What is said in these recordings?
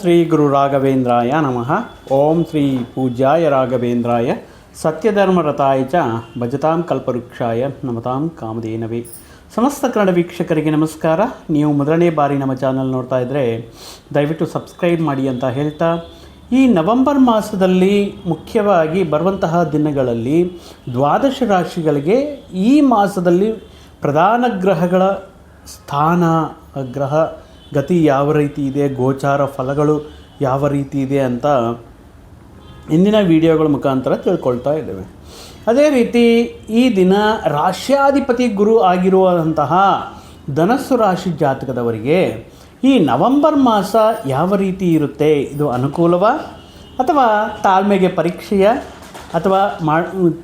ಶ್ರೀ ಗುರು ರಾಘವೇಂದ್ರಾಯ ನಮಃ. ಓಂ ಶ್ರೀ ಪೂಜ್ಯಾಯ ರಾಘವೇಂದ್ರಾಯ. ಸತ್ಯಧರ್ಮರತಾಯ ಚ ಭಜತಾಂ ಕಲ್ಪವೃಕ್ಷಾಯ ನಮತಾಂ ಕಾಮಧೇನವೇ. ಸಮಸ್ತ ಕನ್ನಡ ವೀಕ್ಷಕರಿಗೆ ನಮಸ್ಕಾರ. ನೀವು ಮೊದಲನೇ ಬಾರಿ ನಮ್ಮ ಚಾನಲ್ ನೋಡ್ತಾ ಇದ್ದರೆ ದಯವಿಟ್ಟು ಸಬ್ಸ್ಕ್ರೈಬ್ ಮಾಡಿ ಅಂತ ಹೇಳ್ತಾ, ಈ ನವೆಂಬರ್ ಮಾಸದಲ್ಲಿ ಮುಖ್ಯವಾಗಿ ಬರುವಂತಹ ದಿನಗಳಲ್ಲಿ ದ್ವಾದಶ ರಾಶಿಗಳಿಗೆ ಈ ಮಾಸದಲ್ಲಿ ಪ್ರಧಾನ ಗ್ರಹಗಳ ಸ್ಥಾನ, ಗ್ರಹ ಗತಿ ಯಾವ ರೀತಿ ಇದೆ, ಗೋಚಾರ ಫಲಗಳು ಯಾವ ರೀತಿ ಇದೆ ಅಂತ ಇಂದಿನ ವಿಡಿಯೋಗಳ ಮುಖಾಂತರ ತಿಳ್ಕೊಳ್ತಾ ಇದ್ದೇವೆ. ಅದೇ ರೀತಿ ಈ ದಿನ ರಾಶ್ಯಾಧಿಪತಿ ಗುರು ಆಗಿರುವಂತಹ ಧನಸ್ಸು ರಾಶಿ ಜಾತಕದವರಿಗೆ ಈ ನವೆಂಬರ್ ಮಾಸ ಯಾವ ರೀತಿ ಇರುತ್ತೆ, ಇದು ಅನುಕೂಲವ? ಅಥವಾ ತಾಳ್ಮೆಗೆ ಪರೀಕ್ಷೆಯ? ಅಥವಾ ಮಾ,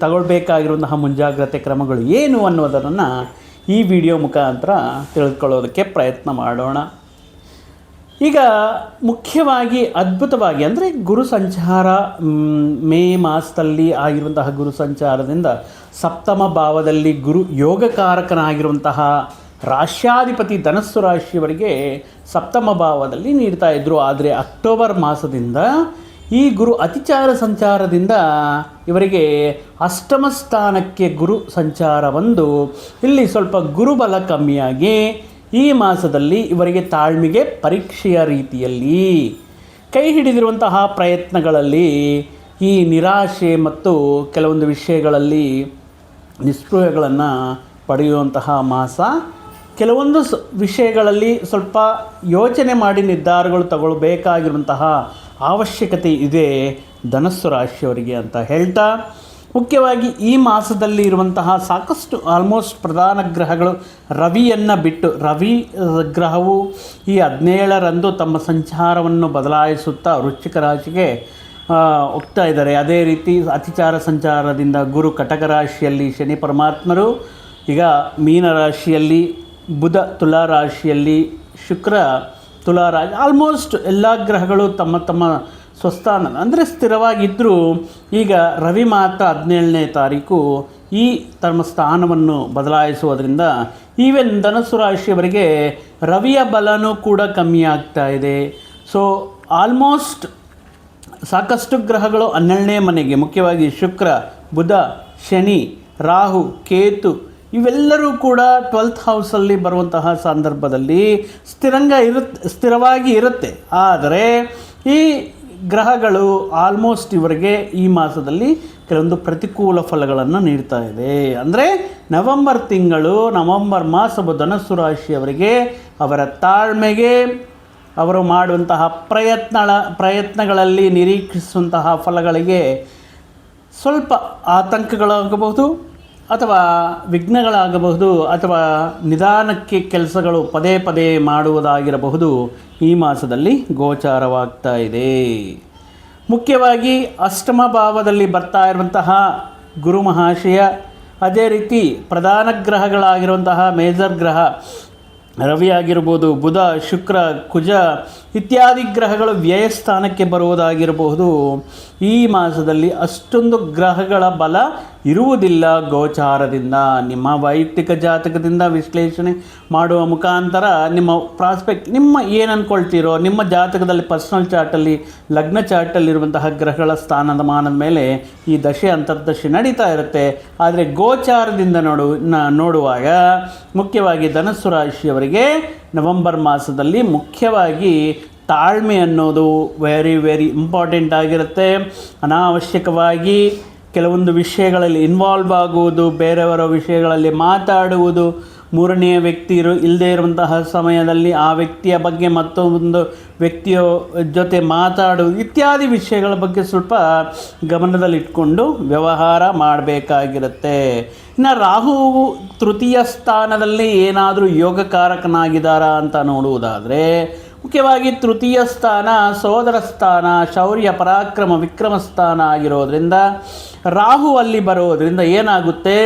ತಗೊಳ್ಬೇಕಾಗಿರುವಂತಹ ಮುಂಜಾಗ್ರತೆ ಕ್ರಮಗಳು ಏನು ಅನ್ನೋದನ್ನು ಈ ವಿಡಿಯೋ ಮುಖಾಂತರ ತಿಳ್ಕೊಳ್ಳೋದಕ್ಕೆ ಪ್ರಯತ್ನ ಮಾಡೋಣ. ಈಗ ಮುಖ್ಯವಾಗಿ ಅದ್ಭುತವಾಗಿ ಅಂದರೆ ಗುರು ಸಂಚಾರ, ಮೇ ಮಾಸದಲ್ಲಿ ಆಗಿರುವಂತಹ ಗುರು ಸಂಚಾರದಿಂದ ಸಪ್ತಮ ಭಾವದಲ್ಲಿ ಗುರು ಯೋಗಕಾರಕನಾಗಿರುವಂತಹ ರಾಶ್ಯಾಧಿಪತಿ ಧನಸ್ಸು ರಾಶಿಯವರಿಗೆ ಸಪ್ತಮ ಭಾವದಲ್ಲಿ ನೀಡ್ತಾ ಇದ್ದರು ಆದರೆ ಅಕ್ಟೋಬರ್ ಮಾಸದಿಂದ ಈ ಗುರು ಅತಿಚಾರ ಸಂಚಾರದಿಂದ ಇವರಿಗೆ ಅಷ್ಟಮ ಸ್ಥಾನಕ್ಕೆ ಗುರು ಸಂಚಾರ ಬಂದು ಇಲ್ಲಿ ಸ್ವಲ್ಪ ಗುರುಬಲ ಕಮ್ಮಿಯಾಗಿ ಈ ಮಾಸದಲ್ಲಿ ಇವರಿಗೆ ತಾಳ್ಮೆಗೆ ಪರೀಕ್ಷೆಯ ರೀತಿಯಲ್ಲಿ ಕೈ ಹಿಡಿದಿರುವಂತಹ ಪ್ರಯತ್ನಗಳಲ್ಲಿ ಈ ನಿರಾಶೆ ಮತ್ತು ಕೆಲವೊಂದು ವಿಷಯಗಳಲ್ಲಿ ನಿಸ್ಪೃಹಗಳನ್ನು ಪಡೆಯುವಂತಹ ಮಾಸ. ಕೆಲವೊಂದು ಸ್ ವಿಷಯಗಳಲ್ಲಿ ಸ್ವಲ್ಪ ಯೋಚನೆ ಮಾಡಿ ನಿರ್ಧಾರಗಳು ತಗೊಳ್ಬೇಕಾಗಿರುವಂತಹ ಅವಶ್ಯಕತೆ ಇದೆ ಧನಸ್ಸು ರಾಶಿಯವರಿಗೆ ಅಂತ ಹೇಳ್ತಾ. ಮುಖ್ಯವಾಗಿ ಈ ಮಾಸದಲ್ಲಿ ಇರುವಂತಹ ಸಾಕಷ್ಟು ಆಲ್ಮೋಸ್ಟ್ ಪ್ರಧಾನ ಗ್ರಹಗಳು ರವಿಯನ್ನು ಬಿಟ್ಟು, ರವಿ ಗ್ರಹವು ಈ ಹದಿನೇಳರಂದು ತಮ್ಮ ಸಂಚಾರವನ್ನು ಬದಲಾಯಿಸುತ್ತಾ ವೃಶ್ಚಿಕ ರಾಶಿಗೆ ಹೋಗ್ತಾ ಇದ್ದಾರೆ. ಅದೇ ರೀತಿ ಅತಿಚಾರ ಸಂಚಾರದಿಂದ ಗುರು ಕಟಕ ರಾಶಿಯಲ್ಲಿ ಶನಿ ಪರಮಾತ್ಮರು, ಈಗ ಮೀನ ರಾಶಿಯಲ್ಲಿ ಬುಧ ತುಲಾ ರಾಶಿಯಲ್ಲಿ ಶುಕ್ರ ತುಲಾರಾಶಿ ಆಲ್ಮೋಸ್ಟ್ ಎಲ್ಲ ಗ್ರಹಗಳು ತಮ್ಮ ತಮ್ಮ ಸ್ವಸ್ಥಾನ ಅಂದರೆ ಸ್ಥಿರವಾಗಿದ್ದರೂ ಈಗ ರವಿ ಮಾತ್ರ ಹದಿನೇಳನೇ ತಾರೀಕು ಈ ತಮ್ಮ ಸ್ಥಾನವನ್ನು ಬದಲಾಯಿಸುವುದರಿಂದ ಈವೆನ್ ಧನಸ್ಸು ರಾಶಿಯವರಿಗೆ ರವಿಯ ಬಲನೂ ಕೂಡ ಕಮ್ಮಿ ಆಗ್ತಾ ಇದೆ. ಸೊ ಆಲ್ಮೋಸ್ಟ್ ಸಾಕಷ್ಟು ಗ್ರಹಗಳು ಹನ್ನೆರಡನೇ ಮನೆಗೆ, ಮುಖ್ಯವಾಗಿ ಶುಕ್ರ, ಬುಧ, ಶನಿ, ರಾಹು, ಕೇತು ಇವೆಲ್ಲರೂ ಕೂಡ ಟ್ವೆಲ್ತ್ ಹೌಸಲ್ಲಿ ಬರುವಂತಹ ಸಂದರ್ಭದಲ್ಲಿ ಸ್ಥಿರಂಗ ಇರುತ್ತೆ ಸ್ಥಿರವಾಗಿ ಇರುತ್ತೆ. ಆದರೆ ಈ ಗ್ರಹಗಳು ಆಲ್ಮೋಸ್ಟ್ ಇವರಿಗೆ ಈ ಮಾಸದಲ್ಲಿ ಕೆಲವೊಂದು ಪ್ರತಿಕೂಲ ಫಲಗಳನ್ನು ನೀಡ್ತಾ ಇದೆ. ಅಂದರೆ ನವೆಂಬರ್ ತಿಂಗಳು, ನವೆಂಬರ್ ಮಾಸವು ಧನಸ್ಸು ರಾಶಿಯವರಿಗೆ ಅವರ ತಾಳ್ಮೆಗೆ, ಅವರು ಮಾಡುವಂತಹ ಪ್ರಯತ್ನಗಳ ಪ್ರಯತ್ನಗಳಲ್ಲಿ ನಿರೀಕ್ಷಿಸುವಂತಹ ಫಲಗಳಿಗೆ ಸ್ವಲ್ಪ ಆತಂಕಗಳಾಗಬಹುದು. ಅಥವಾ ವಿಘ್ನಗಳಾಗಬಹುದು ಅಥವಾ ನಿಧಾನಕ್ಕೆ ಕೆಲಸಗಳು ಪದೇ ಪದೇ ಮಾಡುವುದಾಗಿರಬಹುದು ಈ ಮಾಸದಲ್ಲಿ ಗೋಚಾರವಾಗ್ತಾ ಇದೆ. ಮುಖ್ಯವಾಗಿ ಅಷ್ಟಮ ಭಾವದಲ್ಲಿ ಬರ್ತಾ ಇರುವಂತಹ ಗುರು ಮಹಾಶಯ, ಅದೇ ರೀತಿ ಪ್ರಧಾನ ಗ್ರಹಗಳಾಗಿರುವಂತಹ ಮೇಜರ್ ಗ್ರಹ, ರವಿ ಆಗಿರ್ಬೋದು, ಬುಧ, ಶುಕ್ರ, ಕುಜ ಇತ್ಯಾದಿ ಗ್ರಹಗಳು ವ್ಯಯಸ್ಥಾನಕ್ಕೆ ಬರುವುದಾಗಿರಬಹುದು. ಈ ಮಾಸದಲ್ಲಿ ಅಷ್ಟೊಂದು ಗ್ರಹಗಳ ಬಲ ಇರುವುದಿಲ್ಲ ಗೋಚಾರದಿಂದ. ನಿಮ್ಮ ವೈಯಕ್ತಿಕ ಜಾತಕದಿಂದ ವಿಶ್ಲೇಷಣೆ ಮಾಡುವ ಮುಖಾಂತರ ನಿಮ್ಮ ಪ್ರಾಸ್ಪೆಕ್ಟ್, ನಿಮ್ಮ ಏನು ಅಂದ್ಕೊಳ್ತೀರೋ ನಿಮ್ಮ ಜಾತಕದಲ್ಲಿ ಪರ್ಸನಲ್ ಚಾರ್ಟಲ್ಲಿ, ಲಗ್ನ ಚಾರ್ಟಲ್ಲಿರುವಂತಹ ಗ್ರಹಗಳ ಸ್ಥಾನದ ಮಾನದ ಮೇಲೆ ಈ ದಶೆ ಅಂತರ್ದಶೆ ನಡೀತಾ ಇರುತ್ತೆ. ಆದರೆ ಗೋಚಾರದಿಂದ ನೋಡು ನೋಡುವಾಗ ಮುಖ್ಯವಾಗಿ ಧನಸ್ಸು ರಾಶಿಯವರಿಗೆ ನವೆಂಬರ್ ಮಾಸದಲ್ಲಿ ಮುಖ್ಯವಾಗಿ ತಾಳ್ಮೆ ಅನ್ನೋದು ವೆರಿ ವೆರಿ ಇಂಪಾರ್ಟೆಂಟ್ ಆಗಿರುತ್ತೆ. ಅನಾವಶ್ಯಕವಾಗಿ ಕೆಲವೊಂದು ವಿಷಯಗಳಲ್ಲಿ ಇನ್ವಾಲ್ವ್ ಆಗುವುದು, ಬೇರೆಯವರ ವಿಷಯಗಳಲ್ಲಿ ಮಾತಾಡುವುದು, ಮೂರನೆಯ ವ್ಯಕ್ತಿ ಇರು ಇಲ್ಲದೇ ಇರುವಂತಹ ಸಮಯದಲ್ಲಿ ಆ ವ್ಯಕ್ತಿಯ ಬಗ್ಗೆ ಮತ್ತೊಂದು ವ್ಯಕ್ತಿಯ ಜೊತೆ ಮಾತಾಡುವುದು ಇತ್ಯಾದಿ ವಿಷಯಗಳ ಬಗ್ಗೆ ಸ್ವಲ್ಪ ಗಮನದಲ್ಲಿಟ್ಕೊಂಡು ವ್ಯವಹಾರ ಮಾಡಬೇಕಾಗಿರುತ್ತೆ. ಇನ್ನು ರಾಹು ತೃತೀಯ ಸ್ಥಾನದಲ್ಲಿ ಏನಾದರೂ ಯೋಗಕಾರಕನಾಗಿದ್ದಾರಾ ಅಂತ ನೋಡುವುದಾದರೆ, ಮುಖ್ಯವಾಗಿ ತೃತೀಯ ಸ್ಥಾನ ಸೋದರ ಸ್ಥಾನ, ಶೌರ್ಯ, ಪರಾಕ್ರಮ, ವಿಕ್ರಮ ಸ್ಥಾನ ಆಗಿರೋದ್ರಿಂದ ರಾಹು ಅಲ್ಲಿ ಬರೋದ್ರಿಂದ ಏನಾಗುತ್ತೆ?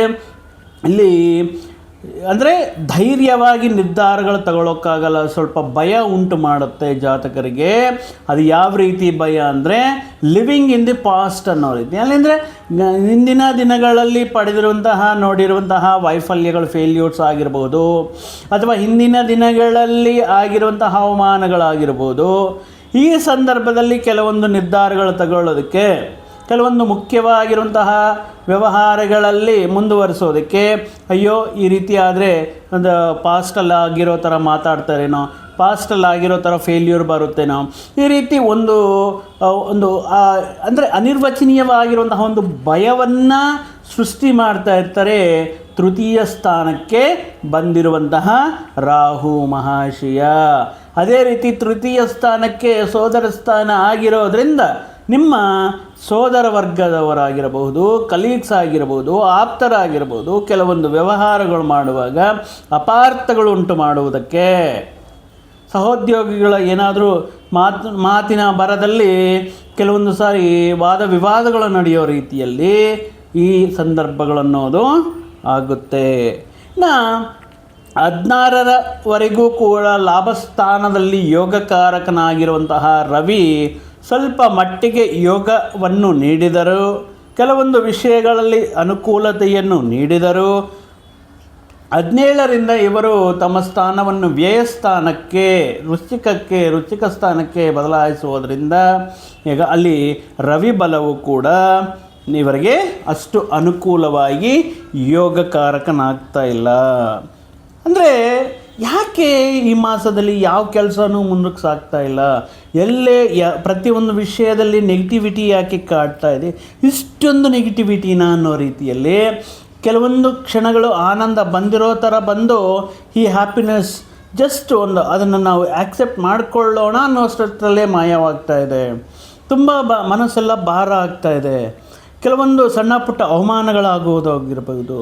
ಇಲ್ಲಿ ಅಂದರೆ ಧೈರ್ಯವಾಗಿ ನಿರ್ಧಾರಗಳು ತಗೊಳ್ಳೋಕ್ಕಾಗಲ್ಲ, ಸ್ವಲ್ಪ ಭಯ ಉಂಟು ಮಾಡುತ್ತೆ ಜಾತಕರಿಗೆ. ಅದು ಯಾವ ರೀತಿ ಭಯ ಅಂದರೆ ಲಿವಿಂಗ್ ಇನ್ ದಿ ಪಾಸ್ಟ್ ಅನ್ನೋ ರೀತಿ ಅಲ್ಲಿಂದರೆ ಹಿಂದಿನ ದಿನಗಳಲ್ಲಿ ಪಡೆದಿರುವಂತಹ, ನೋಡಿರುವಂತಹ ವೈಫಲ್ಯಗಳು ಫೇಲ್ಯೂರ್ಸ್ ಆಗಿರ್ಬೋದು, ಅಥವಾ ಹಿಂದಿನ ದಿನಗಳಲ್ಲಿ ಆಗಿರುವಂತಹ ಹವಾಮಾನಗಳಾಗಿರ್ಬೋದು ಈ ಸಂದರ್ಭದಲ್ಲಿ ಕೆಲವೊಂದು ನಿರ್ಧಾರಗಳು ತಗೊಳ್ಳೋದಕ್ಕೆ ಕೆಲವೊಂದು ಮುಖ್ಯವಾಗಿರುವಂತಹ ವ್ಯವಹಾರಗಳಲ್ಲಿ ಮುಂದುವರಿಸೋದಕ್ಕೆ, ಅಯ್ಯೋ, ಈ ರೀತಿ ಆದರೆ ಒಂದು ಪಾಸ್ಟಲ್ಲಾಗಿರೋ ಥರ ಮಾತಾಡ್ತಾರೇನೋ ಪಾಸ್ಟಲ್ಲಿ ಆಗಿರೋ ಥರ ಫೇಲ್ಯೂರ್ ಬರುತ್ತೇನೋ, ಈ ರೀತಿ ಒಂದು ಒಂದು ಅಂದರೆ ಅನಿರ್ವಚನೀಯವಾಗಿರುವಂತಹ ಒಂದು ಭಯವನ್ನು ಸೃಷ್ಟಿ ಮಾಡ್ತಾ ಇರ್ತಾರೆ ತೃತೀಯ ಸ್ಥಾನಕ್ಕೆ ಬಂದಿರುವಂತಹ ರಾಹು ಮಹಾಶಯ. ಅದೇ ರೀತಿ ತೃತೀಯ ಸ್ಥಾನಕ್ಕೆ ಸೋದರ ಸ್ಥಾನ ಆಗಿರೋದ್ರಿಂದ ನಿಮ್ಮ ಸೋದರ ವರ್ಗದವರಾಗಿರಬಹುದು ಕಲೀಗ್ಸ್ ಆಗಿರಬಹುದು ಆಪ್ತರಾಗಿರ್ಬೋದು ಕೆಲವೊಂದು ವ್ಯವಹಾರಗಳು ಮಾಡುವಾಗ ಅಪಾರ್ಥಗಳು ಉಂಟು ಮಾಡುವುದಕ್ಕೆ. ಸಹೋದ್ಯೋಗಿಗಳ ಏನಾದರೂ ಮಾತು, ಮಾತಿನ ಬರದಲ್ಲಿ ಕೆಲವೊಂದು ಸಾರಿ ವಾದ ವಿವಾದಗಳು ನಡೆಯೋ ರೀತಿಯಲ್ಲಿ ಈ ಸಂದರ್ಭಗಳನ್ನೋದು ಆಗುತ್ತೆ. ನಾ ಹದಿನಾರರವರೆಗೂ ಕೂಡ ಲಾಭಸ್ಥಾನದಲ್ಲಿ ಯೋಗಕಾರಕನಾಗಿರುವಂತಹ ರವಿ ಸ್ವಲ್ಪ ಮಟ್ಟಿಗೆ ಯೋಗವನ್ನು ನೀಡಿದರು. ಕೆಲವೊಂದು ವಿಷಯಗಳಲ್ಲಿ ಅನುಕೂಲತೆಯನ್ನು ನೀಡಿದರು. ಹದಿನೇಳರಿಂದ ಇವರು ತಮ್ಮ ಸ್ಥಾನವನ್ನು ವ್ಯಯಸ್ಥಾನಕ್ಕೆ ರುಚಿಕಕ್ಕೆ ರುಚಿಕ ಸ್ಥಾನಕ್ಕೆ ಬದಲಾಯಿಸುವುದರಿಂದ ಈಗ ಅಲ್ಲಿ ರವಿ ಬಲವು ಕೂಡ ಇವರಿಗೆ ಅಷ್ಟು ಅನುಕೂಲವಾಗಿ ಯೋಗಕಾರಕನಾಗ್ತಾ ಇಲ್ಲ. ಅಂದರೆ ಯಾಕೆ ಈ ಮಾಸದಲ್ಲಿ ಯಾವ ಕೆಲಸನೂ ಮುಂದಕ್ಕೆ ಸಾಗ್ತಾ ಇಲ್ಲ? ಎಲ್ಲೇ ಯ, ಪ್ರತಿಯೊಂದು ವಿಷಯದಲ್ಲಿ ನೆಗೆಟಿವಿಟಿ ಯಾಕೆ ಕಾಡ್ತಾ ಇದೆ? ಇಷ್ಟೊಂದು ನೆಗೆಟಿವಿಟಿನ ಅನ್ನೋ ರೀತಿಯಲ್ಲಿ ಕೆಲವೊಂದು ಕ್ಷಣಗಳು ಆನಂದ ಬಂದಿರೋ ಥರ ಬಂದು ಈ ಹ್ಯಾಪಿನೆಸ್ ಜಸ್ಟ್ ಒಂದು ಅದನ್ನು ನಾವು ಆಕ್ಸೆಪ್ಟ್ ಮಾಡಿಕೊಳ್ಳೋಣ ಅನ್ನೋಷ್ಟರಲ್ಲೇ ಮಾಯವಾಗ್ತಾ ಇದೆ. ತುಂಬ ಬ, ಮನಸ್ಸೆಲ್ಲ ಭಾರ ಆಗ್ತಾ ಇದೆ. ಕೆಲವೊಂದು ಸಣ್ಣ ಪುಟ್ಟ ಅವಮಾನಗಳಾಗುವುದಾಗಿರ್ಬೋದು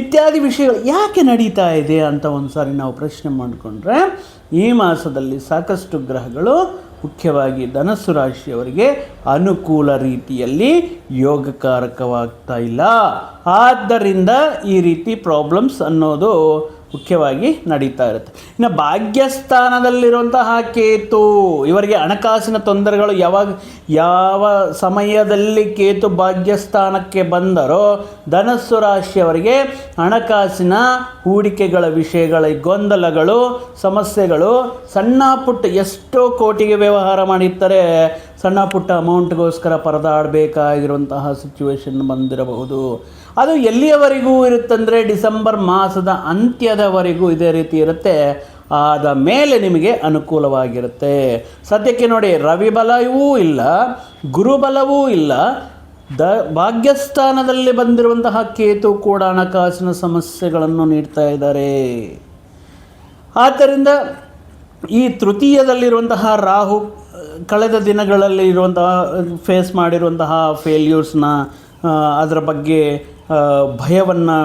ಇತ್ಯಾದಿ ವಿಷಯಗಳು ಯಾಕೆ ನಡೀತಾ ಇದೆ ಅಂತ ಒಂದು ಸಾರಿ ನಾವು ಪ್ರಶ್ನೆ ಮಾಡಿಕೊಂಡ್ರೆ, ಈ ಮಾಸದಲ್ಲಿ ಸಾಕಷ್ಟು ಗ್ರಹಗಳು ಮುಖ್ಯವಾಗಿ ಧನಸ್ಸು ರಾಶಿಯವರಿಗೆ ಅನುಕೂಲ ರೀತಿಯಲ್ಲಿ ಯೋಗಕಾರಕವಾಗ್ತಾ ಇಲ್ಲ. ಆದ್ದರಿಂದ ಈ ರೀತಿ ಪ್ರಾಬ್ಲಮ್ಸ್ ಅನ್ನೋದು ಮುಖ್ಯವಾಗಿ ನಡೀತಾ ಇರುತ್ತೆ. ಇನ್ನು ಭಾಗ್ಯಸ್ಥಾನದಲ್ಲಿರುವಂತಹ ಕೇತು, ಇವರಿಗೆ ಹಣಕಾಸಿನ ತೊಂದರೆಗಳು ಯಾವಾಗ, ಯಾವ ಸಮಯದಲ್ಲಿ ಕೇತು ಭಾಗ್ಯಸ್ಥಾನಕ್ಕೆ ಬಂದರೋ ಧನಸ್ಸು ರಾಶಿಯವರಿಗೆ ಹಣಕಾಸಿನ ಹೂಡಿಕೆಗಳ ವಿಷಯಗಳ ಗೊಂದಲಗಳು, ಸಮಸ್ಯೆಗಳು, ಸಣ್ಣ ಪುಟ್ಟ ಎಷ್ಟೋ ಕೋಟಿಗೆ ವ್ಯವಹಾರ ಮಾಡಿರ್ತಾರೆ. ಸಣ್ಣ ಪುಟ್ಟ ಅಮೌಂಟ್ಗೋಸ್ಕರ ಪರದಾಡಬೇಕಾಗಿರುವಂತಹ ಸಿಚುವೇಶನ್ ಬಂದಿರಬಹುದು. ಅದು ಎಲ್ಲಿಯವರೆಗೂ ಇರುತ್ತಂದರೆ ಡಿಸೆಂಬರ್ ಮಾಸದ ಅಂತ್ಯದವರೆಗೂ ಇದೇ ರೀತಿ ಇರುತ್ತೆ. ಆದ ಮೇಲೆ ನಿಮಗೆ ಅನುಕೂಲವಾಗಿರುತ್ತೆ. ಸದ್ಯಕ್ಕೆ ನೋಡಿ ರವಿಬಲವೂ ಇಲ್ಲ ಗುರುಬಲವೂ ಇಲ್ಲ. ದ ಭಾಗ್ಯಸ್ಥಾನದಲ್ಲಿ ಬಂದಿರುವಂತಹ ಕೇತು ಕೂಡ ಹಣಕಾಸಿನ ಸಮಸ್ಯೆಗಳನ್ನು ನೀಡ್ತಾ ಇದ್ದಾರೆ. ಆದ್ದರಿಂದ ಈ ತೃತೀಯದಲ್ಲಿರುವಂತಹ ರಾಹು, ಕಳೆದ ದಿನಗಳಲ್ಲಿ ಇರುವಂತಹ ಫೇಸ್ ಮಾಡಿರುವಂತಹ ಫೇಲ್ಯೂರ್ಸ್ನ ಅದರ ಬಗ್ಗೆ ಭಯವನ್ನು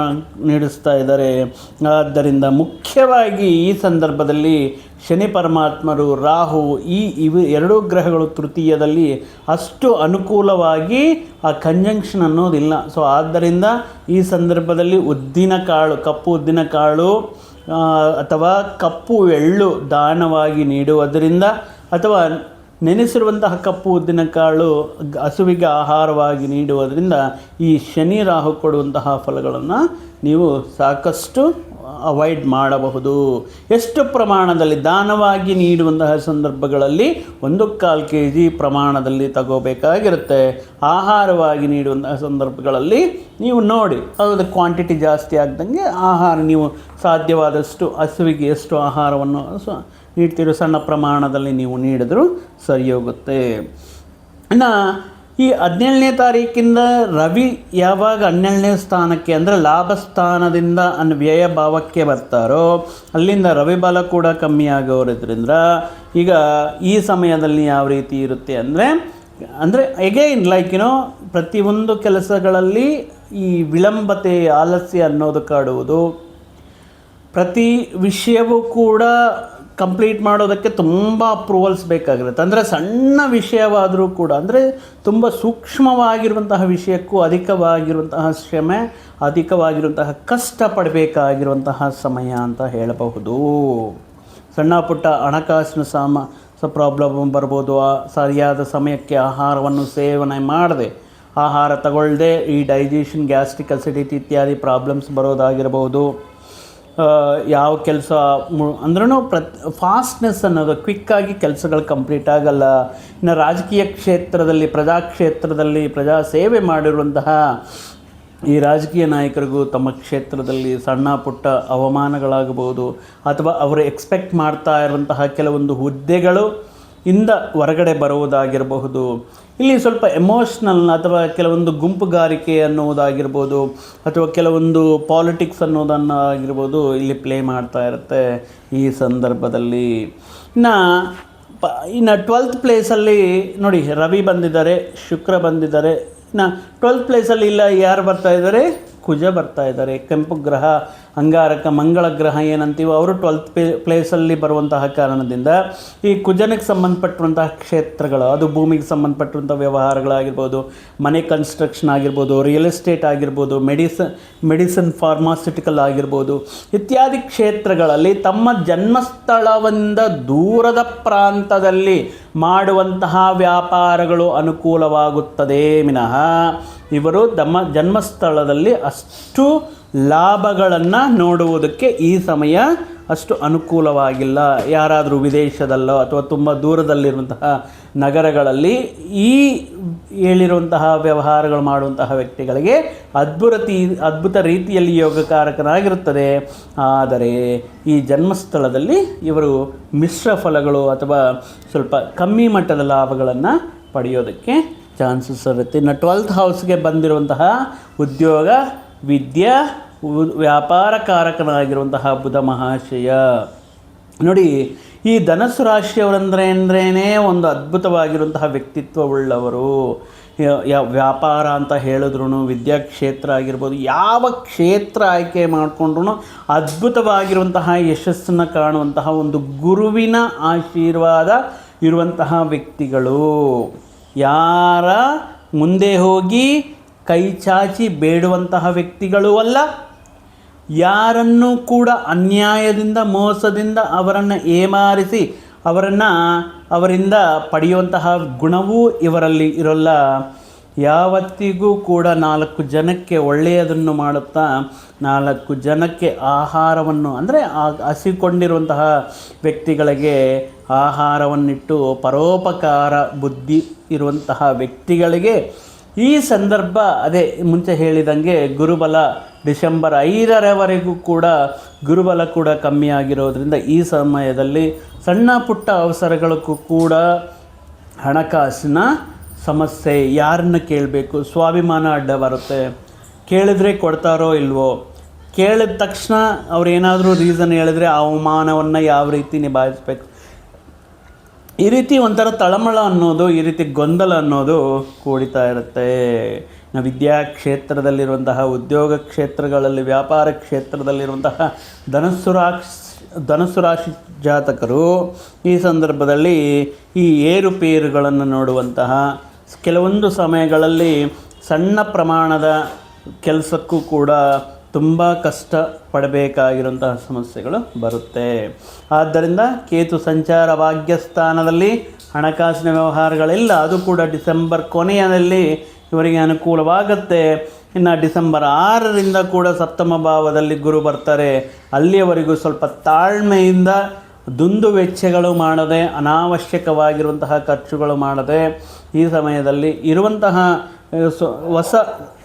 ನೀಡಿಸ್ತಾ ಇದ್ದಾರೆ. ಆದ್ದರಿಂದ ಮುಖ್ಯವಾಗಿ ಈ ಸಂದರ್ಭದಲ್ಲಿ ಶನಿ ಪರಮಾತ್ಮರು, ರಾಹು ಈ ಇವು ಎರಡೂ ಗ್ರಹಗಳು ತೃತೀಯದಲ್ಲಿ ಅಷ್ಟು ಅನುಕೂಲವಾಗಿ ಆ ಕಂಜಂಕ್ಷನ್ ಅನ್ನೋದಿಲ್ಲ ಸೊ ಆದ್ದರಿಂದ ಈ ಸಂದರ್ಭದಲ್ಲಿ ಉದ್ದಿನ ಕಾಳು, ಕಪ್ಪು ಉದ್ದಿನ ಕಾಳು ಅಥವಾ ಕಪ್ಪು ಎಳ್ಳು ದಾನವಾಗಿ ನೀಡುವುದರಿಂದ ಅಥವಾ ನೆನೆಸಿರುವಂತಹ ಕಪ್ಪು ಉದ್ದಿನ ಕಾಳು ಗ- ಹಸುವಿಗೆ ಆಹಾರವಾಗಿ ನೀಡುವುದರಿಂದ ಈ ಶನಿ ರಾಹು ಕೊಡುವಂತಹ ಫಲಗಳನ್ನು ನೀವು ಸಾಕಷ್ಟು ಅವಾಯ್ಡ್ ಮಾಡಬಹುದು. ಎಷ್ಟು ಪ್ರಮಾಣದಲ್ಲಿ ದಾನವಾಗಿ ನೀಡುವಂತಹ ಸಂದರ್ಭಗಳಲ್ಲಿ ಒಂದು ಕಾಲು ಕೆ ಜಿ ಪ್ರಮಾಣದಲ್ಲಿ ತಗೋಬೇಕಾಗಿರುತ್ತೆ. ಆಹಾರವಾಗಿ ನೀಡುವಂತಹ ಸಂದರ್ಭಗಳಲ್ಲಿ ನೀವು ನೋಡಿ ಅದರ ಕ್ವಾಂಟಿಟಿ ಜಾಸ್ತಿ ಆಗ್ದಂಗೆ ಆಹಾರ ನೀವು ಸಾಧ್ಯವಾದಷ್ಟು ಹಸುವಿಗೆ ಎಷ್ಟು ಆಹಾರವನ್ನು ನೀಡ್ತಿರೋ ಸಣ್ಣ ಪ್ರಮಾಣದಲ್ಲಿ ನೀವು ನೀಡಿದರೂ ಸರಿ ಹೋಗುತ್ತೆ. ಇನ್ನು ಈ ಹದಿನೇಳನೇ ತಾರೀಕಿಂದ ರವಿ ಯಾವಾಗ ಹನ್ನೆರಡನೇ ಸ್ಥಾನಕ್ಕೆ ಅಂದರೆ ಲಾಭ ಸ್ಥಾನದಿಂದ ಅನ್ ವ್ಯಯ ಭಾವಕ್ಕೆ ಬರ್ತಾರೋ, ಅಲ್ಲಿಂದ ರವಿ ಬಲ ಕೂಡ ಕಮ್ಮಿ ಆಗೋರಿದ್ರಿಂದ ಈಗ ಈ ಸಮಯದಲ್ಲಿ ಯಾವ ರೀತಿ ಇರುತ್ತೆ ಅಂದರೆ ಅಂದರೆ ಎಗೈನ್ ಲೈಕ್ ಏನೋ ಪ್ರತಿಯೊಂದು ಕೆಲಸಗಳಲ್ಲಿ ಈ ವಿಳಂಬತೆ, ಆಲಸ್ಯ ಅನ್ನೋದು ಕಾಡುವುದು. ಪ್ರತಿ ವಿಷಯವೂ ಕೂಡ ಕಂಪ್ಲೀಟ್ ಮಾಡೋದಕ್ಕೆ ತುಂಬ ಅಪ್ರೂವಲ್ಸ್ ಬೇಕಾಗಿರುತ್ತೆ. ಅಂದರೆ ಸಣ್ಣ ವಿಷಯವಾದರೂ ಕೂಡ, ಅಂದರೆ ತುಂಬ ಸೂಕ್ಷ್ಮವಾಗಿರುವಂತಹ ವಿಷಯಕ್ಕೂ ಅಧಿಕವಾಗಿರುವಂತಹ ಶ್ರಮೆ ಅಧಿಕವಾಗಿರುವಂತಹ ಕಷ್ಟಪಡಬೇಕಾಗಿರುವಂತಹ ಸಮಯ ಅಂತ ಹೇಳಬಹುದು. ಸಣ್ಣ ಪುಟ್ಟ ಹಣಕಾಸಿನ ಸಾಮ, ಸ ಪ್ರಾಬ್ಲಮ್ ಬರ್ಬೋದು, ಆ ಸರಿಯಾದ ಸಮಯಕ್ಕೆ ಆಹಾರವನ್ನು ಸೇವನೆ ಮಾಡದೆ, ಆಹಾರ ತಗೊಳ್ಳದೆ ಈ ಡೈಜೆಷನ್ ಗ್ಯಾಸ್ಟ್ರಿಕ್ ಅಸಿಡಿಟಿ ಇತ್ಯಾದಿ ಪ್ರಾಬ್ಲಮ್ಸ್ ಬರೋದಾಗಿರಬಹುದು. ಯಾವ ಕೆಲಸ ಅಂದ್ರೂ ಪ್ರತ್ ಫಾಸ್ಟ್ನೆಸ್ ಅನ್ನೋದು ಕ್ವಿಕ್ಕಾಗಿ ಕೆಲಸಗಳು ಕಂಪ್ಲೀಟ್ ಆಗಲ್ಲ. ಇನ್ನು ರಾಜಕೀಯ ಕ್ಷೇತ್ರದಲ್ಲಿ ಪ್ರಜಾಕ್ಷೇತ್ರದಲ್ಲಿ ಪ್ರಜಾ ಸೇವೆ ಮಾಡಿರುವಂತಹ ಈ ರಾಜಕೀಯ ನಾಯಕರಿಗೂ ತಮ್ಮ ಕ್ಷೇತ್ರದಲ್ಲಿ ಸಣ್ಣ ಪುಟ್ಟ ಅವಮಾನಗಳಾಗಬಹುದು ಅಥವಾ ಅವರು ಎಕ್ಸ್ಪೆಕ್ಟ್ ಮಾಡ್ತಾ ಇರುವಂತಹ ಕೆಲವೊಂದು ಹುದ್ದೆಗಳು ಇಂದ ಹೊರಗಡೆ ಬರುವುದಾಗಿರಬಹುದು. ಇಲ್ಲಿ ಸ್ವಲ್ಪ ಎಮೋಷ್ನಲ್ ಅಥವಾ ಕೆಲವೊಂದು ಗುಂಪುಗಾರಿಕೆ ಅನ್ನೋದಾಗಿರ್ಬೋದು ಅಥವಾ ಕೆಲವೊಂದು ಪಾಲಿಟಿಕ್ಸ್ ಅನ್ನೋದನ್ನು ಆಗಿರ್ಬೋದು ಇಲ್ಲಿ ಪ್ಲೇ ಮಾಡ್ತಾ ಇರುತ್ತೆ ಈ ಸಂದರ್ಭದಲ್ಲಿ. ಇನ್ನು ಪ, ಇನ್ನು ಟ್ವೆಲ್ತ್ ಪ್ಲೇಸಲ್ಲಿ ನೋಡಿ ರವಿ ಬಂದಿದ್ದಾರೆ, ಶುಕ್ರ ಬಂದಿದ್ದಾರೆ. ಇನ್ನು ಟ್ವೆಲ್ತ್ ಪ್ಲೇಸಲ್ಲಿ ಇಲ್ಲ, ಯಾರು ಬರ್ತಾ ಇದ್ದಾರೆ? ಕುಜ ಬರ್ತಾ ಇದ್ದಾರೆ. ಕೆಂಪು ಗ್ರಹ, ಅಂಗಾರಕ, ಮಂಗಳ ಗ್ರಹ ಏನಂತೀವೋ ಅವರು ಟ್ವೆಲ್ತ್ ಪೇ ಪ್ಲೇಸಲ್ಲಿ ಬರುವಂತಹ ಕಾರಣದಿಂದ ಈ ಕುಜನಕ್ಕೆ ಸಂಬಂಧಪಟ್ಟಂತಹ ಕ್ಷೇತ್ರಗಳು, ಅದು ಭೂಮಿಗೆ ಸಂಬಂಧಪಟ್ಟಂಥ ವ್ಯವಹಾರಗಳಾಗಿರ್ಬೋದು, ಮನೆ ಕನ್ಸ್ಟ್ರಕ್ಷನ್ ಆಗಿರ್ಬೋದು ರಿಯಲ್ ಎಸ್ಟೇಟ್ ಆಗಿರ್ಬೋದು ಮೆಡಿಸನ್ ಮೆಡಿಸಿನ್ ಫಾರ್ಮಾಸ್ಯುಟಿಕಲ್ ಆಗಿರ್ಬೋದು, ಇತ್ಯಾದಿ ಕ್ಷೇತ್ರಗಳಲ್ಲಿ ತಮ್ಮ ಜನ್ಮಸ್ಥಳವಿಂದ ದೂರದ ಪ್ರಾಂತದಲ್ಲಿ ಮಾಡುವಂತಹ ವ್ಯಾಪಾರಗಳು ಅನುಕೂಲವಾಗುತ್ತದೆ. ವಿನಃ ಇವರು ತಮ್ಮ ಜನ್ಮಸ್ಥಳದಲ್ಲಿ ಅಷ್ಟು ಲಾಭಗಳನ್ನು ನೋಡುವುದಕ್ಕೆ ಈ ಸಮಯ ಅಷ್ಟು ಅನುಕೂಲವಾಗಿಲ್ಲ. ಯಾರಾದರೂ ವಿದೇಶದಲ್ಲೋ ಅಥವಾ ತುಂಬ ದೂರದಲ್ಲಿರುವಂತಹ ನಗರಗಳಲ್ಲಿ ಈ ಹೇಳಿರುವಂತಹ ವ್ಯವಹಾರಗಳು ಮಾಡುವಂತಹ ವ್ಯಕ್ತಿಗಳಿಗೆ ಅದ್ಭುತ ಅದ್ಭುತ ರೀತಿಯಲ್ಲಿ ಯೋಗಕಾರಕನಾಗಿರುತ್ತದೆ ಆದರೆ ಈ ಜನ್ಮಸ್ಥಳದಲ್ಲಿ ಇವರು ಮಿಶ್ರ ಫಲಗಳು ಅಥವಾ ಸ್ವಲ್ಪ ಕಮ್ಮಿ ಮಟ್ಟದ ಲಾಭಗಳನ್ನು ಪಡೆಯೋದಕ್ಕೆ ಚಾನ್ಸಸ್ ಇರುತ್ತೆ. ಇನ್ನು ಟ್ವೆಲ್ತ್ ಹೌಸ್ಗೆ ಬಂದಿರುವಂತಹ ಉದ್ಯೋಗ, ವಿದ್ಯಾ ವ್ಯಾಪಾರ ಕಾರಕನಾಗಿರುವಂತಹ ಬುಧ ಮಹಾಶಯ. ನೋಡಿ, ಈ ಧನಸ್ಸು ರಾಶಿಯವರಂದ್ರೆ ಅಂದ್ರೇ ಒಂದು ಅದ್ಭುತವಾಗಿರುವಂತಹ ವ್ಯಕ್ತಿತ್ವವುಳ್ಳವರು. ವ್ಯಾಪಾರ ಅಂತ ಹೇಳಿದ್ರು ವಿದ್ಯಾಕ್ಷೇತ್ರ ಆಗಿರ್ಬೋದು, ಯಾವ ಕ್ಷೇತ್ರ ಆಯ್ಕೆ ಮಾಡಿಕೊಂಡ್ರು ಅದ್ಭುತವಾಗಿರುವಂತಹ ಯಶಸ್ಸನ್ನು ಕಾಣುವಂತಹ ಒಂದು ಗುರುವಿನ ಆಶೀರ್ವಾದ ಇರುವಂತಹ ವ್ಯಕ್ತಿಗಳು. ಯಾರ ಮುಂದೆ ಹೋಗಿ ಕೈ ಚಾಚಿ ಬೇಡುವಂತಹ ವ್ಯಕ್ತಿಗಳು ಅಲ್ಲ. ಯಾರನ್ನು ಕೂಡ ಅನ್ಯಾಯದಿಂದ, ಮೋಸದಿಂದ ಅವರನ್ನು ಏಮಾರಿಸಿ, ಅವರನ್ನು ಅವರಿಂದ ಪಡೆಯುವಂತಹ ಗುಣವೂ ಇವರಲ್ಲಿ ಇರೋಲ್ಲ. ಯಾವತ್ತಿಗೂ ಕೂಡ ನಾಲ್ಕು ಜನಕ್ಕೆ ಒಳ್ಳೆಯದನ್ನು ಮಾಡುತ್ತಾ, ನಾಲ್ಕು ಜನಕ್ಕೆ ಆಹಾರವನ್ನು, ಅಂದರೆ ಹಸಿಕೊಂಡಿರುವಂತಹ ವ್ಯಕ್ತಿಗಳಿಗೆ ಆಹಾರವನ್ನಿಟ್ಟು ಪರೋಪಕಾರ ಬುದ್ಧಿ ಇರುವಂತಹ ವ್ಯಕ್ತಿಗಳಿಗೆ ಈ ಸಂದರ್ಭ, ಅದೇ ಮುಂಚೆ ಹೇಳಿದಂಗೆ ಗುರುಬಲ ಡಿಸೆಂಬರ್ ಐದರವರೆಗೂ ಕೂಡ ಗುರುಬಲ ಕೂಡ ಕಮ್ಮಿಯಾಗಿರೋದ್ರಿಂದ ಈ ಸಮಯದಲ್ಲಿ ಸಣ್ಣ ಪುಟ್ಟ ಅವಸರಗಳಿಗೂ ಕೂಡ ಹಣಕಾಸಿನ ಸಮಸ್ಯೆ, ಯಾರನ್ನು ಕೇಳಬೇಕು? ಸ್ವಾಭಿಮಾನ ಅಡ್ಡ ಬರುತ್ತೆ. ಕೇಳಿದ್ರೆ ಕೊಡ್ತಾರೋ ಇಲ್ವೋ? ಕೇಳಿದ ತಕ್ಷಣ ಅವ್ರು ಏನಾದರೂ ರೀಸನ್ ಹೇಳಿದ್ರೆ ಅವಮಾನವನ್ನು ಯಾವ ರೀತಿ ನಿಭಾಯಿಸ್ಬೇಕು? ಈ ರೀತಿ ಒಂಥರ ತಳಮಳ ಅನ್ನೋದು, ಈ ರೀತಿ ಗೊಂದಲ ಅನ್ನೋದು ಕೂಡಿತಾ ಇರುತ್ತೆ. ನಾವು ವಿದ್ಯಾ ಕ್ಷೇತ್ರದಲ್ಲಿರುವಂತಹ ಉದ್ಯೋಗ ಕ್ಷೇತ್ರಗಳಲ್ಲಿ, ವ್ಯಾಪಾರ ಕ್ಷೇತ್ರದಲ್ಲಿರುವಂತಹ ಧನಸ್ಸು ರಾಶಿ, ಧನಸ್ಸು ಜಾತಕರು ಈ ಸಂದರ್ಭದಲ್ಲಿ ಈ ಏರುಪೇರುಗಳನ್ನು ನೋಡುವಂತಹ ಕೆಲವೊಂದು ಸಮಯಗಳಲ್ಲಿ ಸಣ್ಣ ಪ್ರಮಾಣದ ಕೆಲಸಕ್ಕೂ ಕೂಡ ತುಂಬ ಕಷ್ಟ ಪಡಬೇಕಾಗಿರುವಂತಹ ಸಮಸ್ಯೆಗಳು ಬರುತ್ತೆ. ಆದ್ದರಿಂದ ಕೇತು ಸಂಚಾರ ಭಾಗ್ಯಸ್ಥಾನದಲ್ಲಿ ಹಣಕಾಸಿನ ವ್ಯವಹಾರಗಳೆಲ್ಲ, ಅದು ಕೂಡ ಡಿಸೆಂಬರ್ ಕೊನೆಯಲ್ಲಿ ಇವರಿಗೆ ಅನುಕೂಲವಾಗುತ್ತೆ. ಇನ್ನು ಡಿಸೆಂಬರ್ ಆರರಿಂದ ಕೂಡ ಸಪ್ತಮ ಭಾವದಲ್ಲಿ ಗುರು ಬರ್ತಾರೆ. ಅಲ್ಲಿಯವರೆಗೂ ಸ್ವಲ್ಪ ತಾಳ್ಮೆಯಿಂದ ದುಂದು ವೆಚ್ಚಗಳು ಮಾಡದೆ, ಅನಾವಶ್ಯಕವಾಗಿರುವಂತಹ ಖರ್ಚುಗಳು ಮಾಡದೆ, ಈ ಸಮಯದಲ್ಲಿ ಇರುವಂತಹ ಸೊ, ಹೊಸ,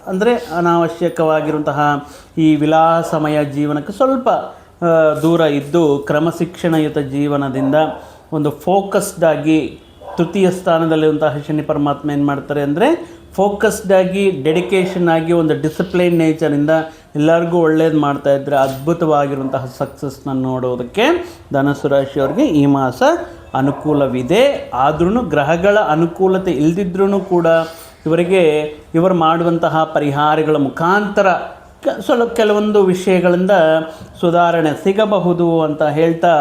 ಅಂದರೆ ಅನಾವಶ್ಯಕವಾಗಿರುವಂತಹ ಈ ವಿಲಾಸಮಯ ಜೀವನಕ್ಕೆ ಸ್ವಲ್ಪ ದೂರ ಇದ್ದು, ಕ್ರಮಶಿಕ್ಷಣಯುತ ಜೀವನದಿಂದ ಒಂದು ಫೋಕಸ್ಡ್ ಆಗಿ ತೃತೀಯ ಸ್ಥಾನದಲ್ಲಿರುವಂತಹ ಶನಿ ಪರಮಾತ್ಮ ಏನು ಮಾಡ್ತಾರೆ ಅಂದರೆ ಫೋಕಸ್ಡ್ ಆಗಿ ಡೆಡಿಕೇಶನ್ ಆಗಿ, ಒಂದು ಡಿಸಿಪ್ಲೈನ್ ನೇಚರಿಂದ ಎಲ್ಲರಿಗೂ ಒಳ್ಳೇದು ಇದ್ದರೆ ಅದ್ಭುತವಾಗಿರುವಂತಹ ಸಕ್ಸಸ್ನ ನೋಡೋದಕ್ಕೆ ಧನಸ್ಸು ರಾಶಿಯವ್ರಿಗೆ ಈ ಮಾಸ ಅನುಕೂಲವಿದೆ. ಆದ್ರೂ ಗ್ರಹಗಳ ಅನುಕೂಲತೆ ಇಲ್ದಿದ್ರೂ ಕೂಡ ಇವರಿಗೆ, ಇವರು ಮಾಡುವಂತಹ ಪರಿಹಾರಗಳ ಮುಖಾಂತರ ಸ್ವಲ್ಪ ಕೆಲವೊಂದು ವಿಷಯಗಳಿಂದ ಸುಧಾರಣೆ ಸಿಗಬಹುದು ಅಂತ ಹೇಳ್ತಾ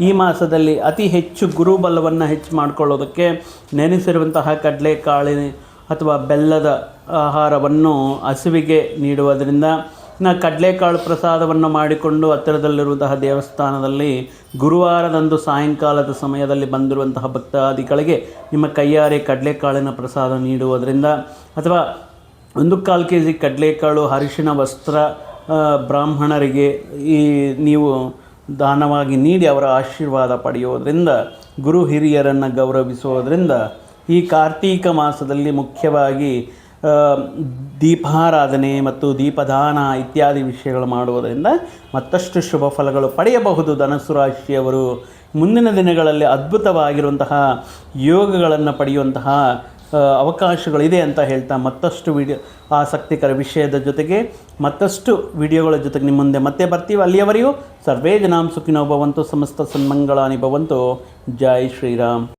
ಈ ಮಾಸದಲ್ಲಿ ಅತಿ ಹೆಚ್ಚು ಗುರುಬಲವನ್ನು ಹೆಚ್ಚು ಮಾಡಿಕೊಳ್ಳೋದಕ್ಕೆ ನೆನೆಸಿರುವಂತಹ ಕಡಲೆಕಾಳಿನ ಅಥವಾ ಬೆಲ್ಲದ ಆಹಾರವನ್ನು ಹಸುವಿಗೆ ನೀಡುವುದರಿಂದ ಇನ್ನು ಕಡಲೆಕಾಳು ಪ್ರಸಾದವನ್ನು ಮಾಡಿಕೊಂಡು ಹತ್ತಿರದಲ್ಲಿರುವಂತಹ ದೇವಸ್ಥಾನದಲ್ಲಿ ಗುರುವಾರದಂದು ಸಾಯಂಕಾಲದ ಸಮಯದಲ್ಲಿ ಬಂದಿರುವಂತಹ ಭಕ್ತಾದಿಗಳಿಗೆ ನಿಮ್ಮ ಕೈಯಾರೆ ಕಡಲೆಕಾಳಿನ ಪ್ರಸಾದ ನೀಡುವುದರಿಂದ ಅಥವಾ ಒಂದು ಕಾಲು ಕೆ ಜಿ ಕಡಲೆಕಾಳು ಅರಿಶಿಣ ವಸ್ತ್ರ ಬ್ರಾಹ್ಮಣರಿಗೆ ಈ ನೀವು ದಾನವಾಗಿ ನೀಡಿ ಅವರ ಆಶೀರ್ವಾದ ಪಡೆಯೋದರಿಂದ ಗುರು ಹಿರಿಯರನ್ನು ಗೌರವಿಸೋದರಿಂದ ಈ ಕಾರ್ತೀಕ ಮಾಸದಲ್ಲಿ ಮುಖ್ಯವಾಗಿ ದೀಪಾರಾಧನೆ ಮತ್ತು ದೀಪದಾನ ಇತ್ಯಾದಿ ವಿಷಯಗಳು ಮಾಡುವುದರಿಂದ ಮತ್ತಷ್ಟು ಶುಭ ಫಲಗಳು ಪಡೆಯಬಹುದು. ಧನಸು ರಾಶಿಯವರು ಮುಂದಿನ ದಿನಗಳಲ್ಲಿ ಅದ್ಭುತವಾಗಿರುವಂತಹ ಯೋಗಗಳನ್ನು ಪಡೆಯುವಂತಹ ಅವಕಾಶಗಳಿದೆ ಅಂತ ಹೇಳ್ತಾ ಮತ್ತಷ್ಟು ವಿಡಿಯೋ ಆಸಕ್ತಿಕರ ವಿಷಯದ ಜೊತೆಗೆ ಮತ್ತಷ್ಟು ವಿಡಿಯೋಗಳ ಜೊತೆಗೆ ನಿಮ್ಮ ಮುಂದೆ ಮತ್ತೆ ಬರ್ತೀವಿ. ಅಲ್ಲಿಯವರೆಗೂ ಸರ್ವೇ ಜನಾಂ ಸುಖಿನೋ ಭವಂತು, ಸಮಸ್ತ ಸನ್ಮಂಗಳಾನಿ ಭವಂತು. ಜೈ ಶ್ರೀರಾಮ್.